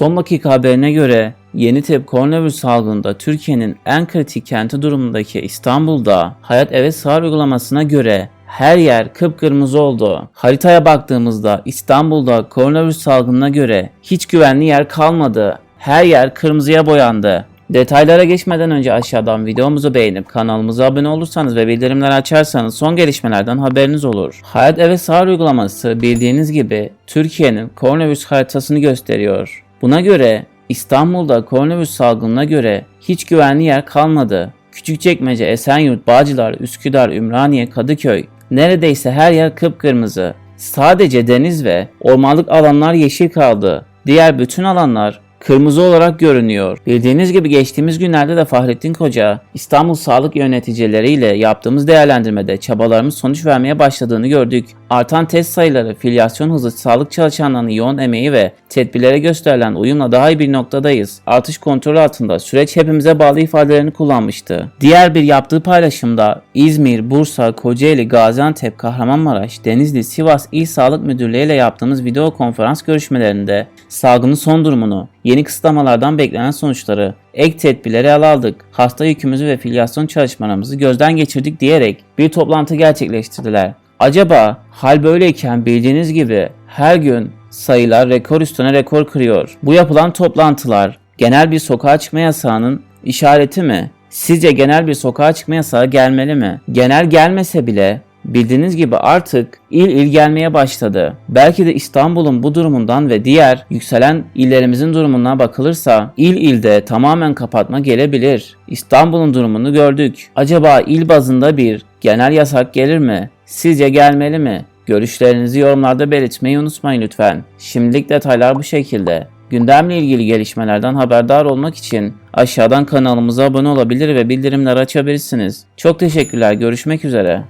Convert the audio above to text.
Son dakika haberine göre yeni tip koronavirüs salgında Türkiye'nin en kritik kenti durumundaki İstanbul'da Hayat Eve Sağır uygulamasına göre her yer kıpkırmızı oldu. Haritaya baktığımızda İstanbul'da koronavirüs salgınına göre hiç güvenli yer kalmadı. Her yer kırmızıya boyandı. Detaylara geçmeden önce aşağıdan videomuzu beğenip kanalımıza abone olursanız ve bildirimleri açarsanız son gelişmelerden haberiniz olur. Hayat Eve Sağır uygulaması bildiğiniz gibi Türkiye'nin koronavirüs haritasını gösteriyor. Buna göre İstanbul'da koronavirüs salgınına göre hiç güvenli yer kalmadı. Küçükçekmece, Esenyurt, Bağcılar, Üsküdar, Ümraniye, Kadıköy neredeyse her yer kıpkırmızı. Sadece deniz ve ormanlık alanlar yeşil kaldı. Diğer bütün alanlar kırmızı olarak görünüyor. Bildiğiniz gibi geçtiğimiz günlerde de Fahrettin Koca İstanbul Sağlık yöneticileriyle yaptığımız değerlendirmede çabalarımız sonuç vermeye başladığını gördük. Artan test sayıları, filyasyon hızı, sağlık çalışanlarının yoğun emeği ve tedbirlere gösterilen uyumla daha iyi bir noktadayız. Artış kontrol altında süreç hepimize bağlı ifadelerini kullanmıştı. Diğer bir yaptığı paylaşımda İzmir, Bursa, Kocaeli, Gaziantep, Kahramanmaraş, Denizli, Sivas İl Sağlık Müdürlüğü ile yaptığımız video konferans görüşmelerinde salgının son durumunu, yeni kısıtlamalardan beklenen sonuçları, ek tedbirleri ele aldık, hasta yükümüzü ve filyasyon çalışmalarımızı gözden geçirdik diyerek bir toplantı gerçekleştirdiler. Acaba hal böyleyken bildiğiniz gibi her gün sayılar rekor üstüne rekor kırıyor. Bu yapılan toplantılar genel bir sokağa çıkma yasağının işareti mi? Sizce genel bir sokağa çıkma yasağı gelmeli mi? Genel gelmese bile Bildiğiniz gibi artık il il gelmeye başladı. Belki de İstanbul'un bu durumundan ve diğer yükselen illerimizin durumundan bakılırsa il ilde tamamen kapatma gelebilir. İstanbul'un durumunu gördük. Acaba il bazında bir genel yasak gelir mi? Sizce gelmeli mi? Görüşlerinizi yorumlarda belirtmeyi unutmayın lütfen. Şimdilik detaylar bu şekilde. Gündemle ilgili gelişmelerden haberdar olmak için aşağıdan kanalımıza abone olabilir ve bildirimleri açabilirsiniz. Çok teşekkürler. Görüşmek üzere.